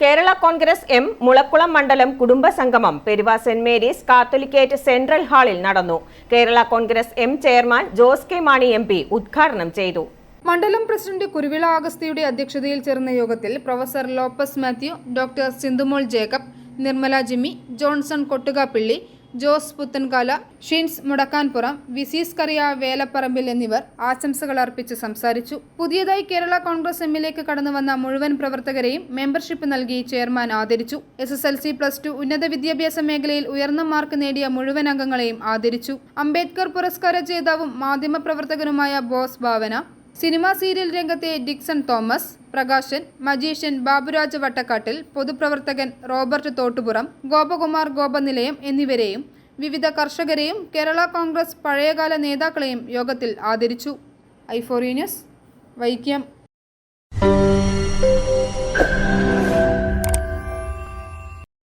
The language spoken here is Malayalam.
കേരള കോൺഗ്രസ് എം മുളക്കുളം മണ്ഡലം കുടുംബ സംഗമം Peruva saint Mary's Catholicate central ഹാളിൽ നടന്നു. Kerala Congress M chairman Jose K Mani M P ഉദ്ഘാടനം ചെയ്തു. മണ്ഡലം പ്രസിഡന്റ് കുരുവിള ആഗസ്തിയുടെ അധ്യക്ഷതയിൽ ചേർന്ന യോഗത്തിൽ പ്രൊഫസർ ലോപ്പസ് മാത്യു ഡോക്ടർ സിന്ധുമോൾ ജേക്കബ് നിർമ്മല ജിമ്മി ജോൺസൺ കൊട്ടുകാപ്പിള്ളി ജോസ് പുത്തൻകാല ഷിൻസ് മുടക്കാൻപുറം വിസീസ് കറിയ വേലപ്പറമ്പിൽ എന്നിവർ ആശംസകൾ അർപ്പിച്ച് സംസാരിച്ചു. പുതിയതായി കേരള കോൺഗ്രസ് എമ്മിലേക്ക് കടന്നു വന്ന മുഴുവൻ പ്രവർത്തകരെയും മെമ്പർഷിപ്പ് നൽകി ചെയർമാൻ ആദരിച്ചു. S S L C plus two ഉന്നത വിദ്യാഭ്യാസ മേഖലയിൽ ഉയർന്ന മാർക്ക് നേടിയ മുഴുവൻ അംഗങ്ങളെയും ആദരിച്ചു. അംബേദ്കർ പുരസ്കാര ജേതാവും മാധ്യമപ്രവർത്തകനുമായ ബോസ് ഭാവന സിനിമാ സീരിയൽ രംഗത്തെ ഡിക്സൺ തോമസ് പ്രകാശൻ മജീഷ്യൻ ബാബുരാജ് വട്ടക്കാട്ടിൽ പൊതുപ്രവർത്തകൻ റോബർട്ട് തോട്ടുപുറം ഗോപകുമാർ ഗോപനിലയം എന്നിവരെയും വിവിധ കർഷകരെയും കേരള കോൺഗ്രസ് പഴയകാല നേതാക്കളെയും യോഗത്തിൽ ആദരിച്ചു. ഐഫോറി ന്യൂസ് വൈക്കം.